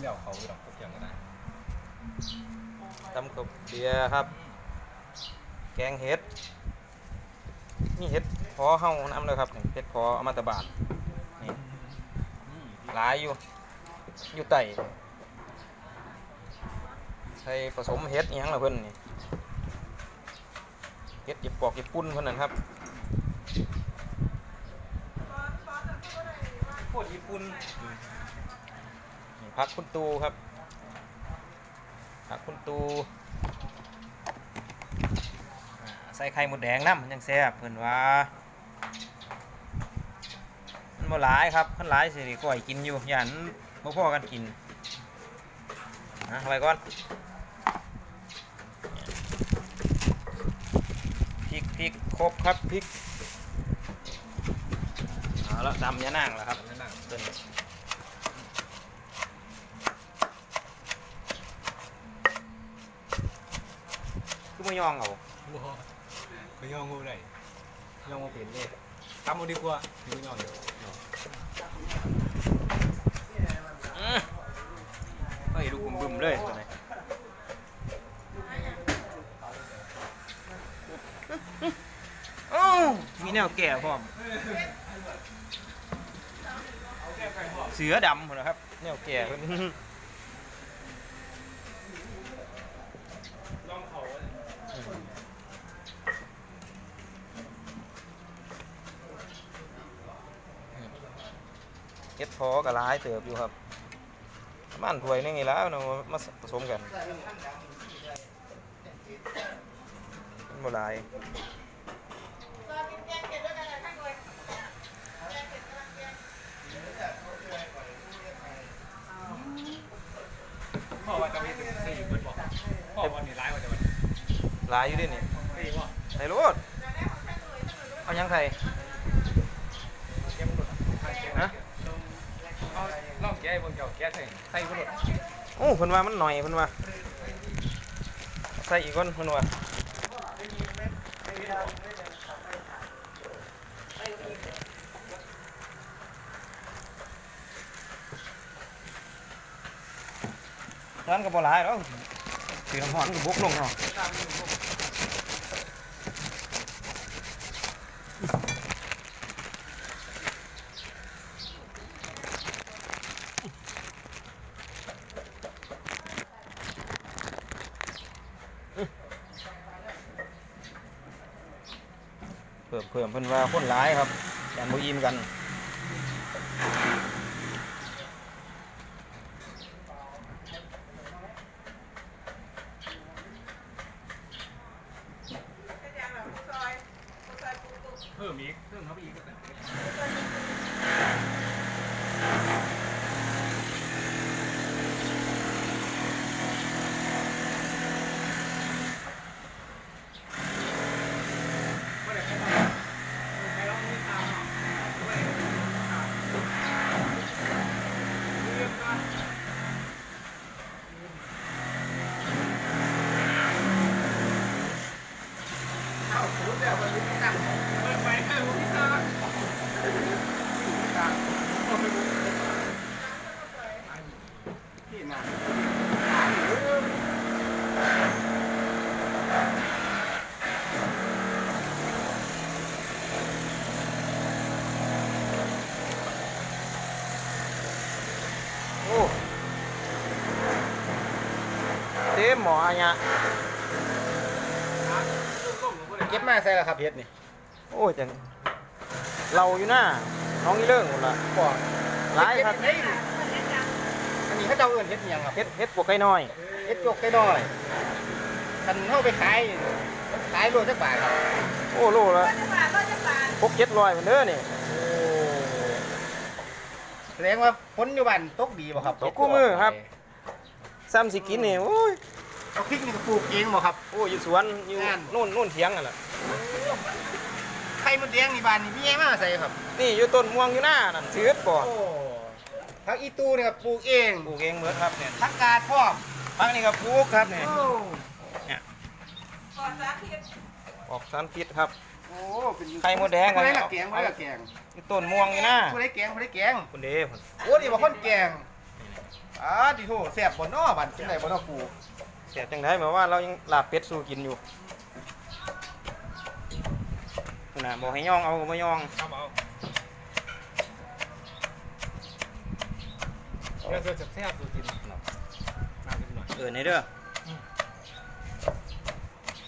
เดี่ยวเขาอยู่หรอกเขาเกี่ยงก็ได้ตำกับเบียครับ แกงเห็ดนี่เห็ดพอเฮาน้ำเลยครับเห็ดพอเอามาตะบาดนี่หลายอยู่ อยู่ไต่ใส่ผสมเห็ดอีหยังละเพิ่นนี่เห็ดหยิบปอกหยิบปุ้นเพิ่นนั่นครับโคตรญี่ปุ่น นี่พักคุณตูครับผักคุณตูอ่าใส่ไข่หมดแดงน้ำมันยังแซ่บเพิ่นว่ามันบ่หลายครับมันหลายสิได้ก้อยกินอยู่ย่านบ่พอกันกินนะเอาไปก่อนพริกพริกครบครับพริกเอาละดำยะนางแล้วครับนั่นน่ะเพิ่น บ่ยองเอาวัวไปย่องงูได้ย่องงูเปลี่ยนเลยทำเอาดีกว่าที่ไม่ย่องอยู่อื้อเฮ้ยลูกบึมๆเลยตัวไหนโอ้าวมีแนวแก่พร้อมเสือดำหมดนะครับ แนวแก่เพิ่น เฮ็ดพอกับร้ายเติบอยู่ครับประมันถ้วยหนึงนี่แล้วเนาะมาผสมกันมันบ่หลายพ่อว่าจะมีสี่เบิร์ดบอกพ่อวันนี้ร้ายกว่าจะวันหลายอยู่เด้วยนี่สี่ว่าใส่รถเอายังไทย แก้มหลุด ฮะ เอาล่องแก้บนเกี่ยวแก้ใส่ใส่บุหรุษโอ้เพิ่นว่ามันหน่อยเพิ่นว่าใส่อีกคนเพิ่นว่าร้านก็บ่หลายแล้วสีน้ำหอนก็บุกลงเนาะ เพิ่มเพิ่มเพิ่นว่าคนหลายครับแต่บ่อิ่มกัน เพิ่มอีกเพิ่มเขาไปอีกก็ได้ โอ้เต็ มหมออันเนี้ยเก็บมาใส่ละครับเฮ็ดนี่ โอ้ยจัง เราอยู่หน้าน้องอีเรื่องหมดละบ่หลายครับอันนี้เขาเจ้าเอิ้นเฮ็ดอิหยังครับ เฮ็ดเฮ็ดพวกไก่น้อย เฮ็ดจกไก่น้อยคันเฮาไปขายขายโลจักบาทครับ โอ้โลละพกเจ็ดร้อยเหมือนเด้อนี่โอ้แสดงว่าผลอยู่บ้านตกดีบ่ครับตกคู่มือครับ ซ้ำสิกินนี่โอ้ย เอาพริกนี่ก็ปลูกเองบ่ครับ โอ้ยอยู่สวนอยู่งานนู่นนู่นเถียงกันล่ะไข่มดแดงนี่บ้านนี่มีไงมาใส่ครับ นี่อยู่ต้นม่วงอยู่หน้านั่นซื้อบ่โอ้ผักอีตูนี่ก็ปลูกเองปลูกเองเหมือนครับเนี่ยผักกาดพร้อมพักนี่ก็ปลูกครับเนี่ยโอ้ออกสารพิษครับ โอ้เป็นไข่มดแดงบ่ได้เอาละแกงบ่ได้ละแกงอยู่ต้นม่วงอยู่หน้าบ่ได้แกงบ่ได้แกงคุณเด้พุ่นโอ้นี่บ่คนแกงอ่าดิโถแซ่บบ่เนาะบัดจังไดบ่เนาะปูเสียจังไดเมื่อว่าเรายังลาบเป็ดสู้กินอยู่นั่นน่ะบอกให้ย่องเอาก็บ่ย่องเอาเอาเดี๋ยวจะแซ่บๆดูกินมาขึ้นหน่อยเออนี่เด้ออืม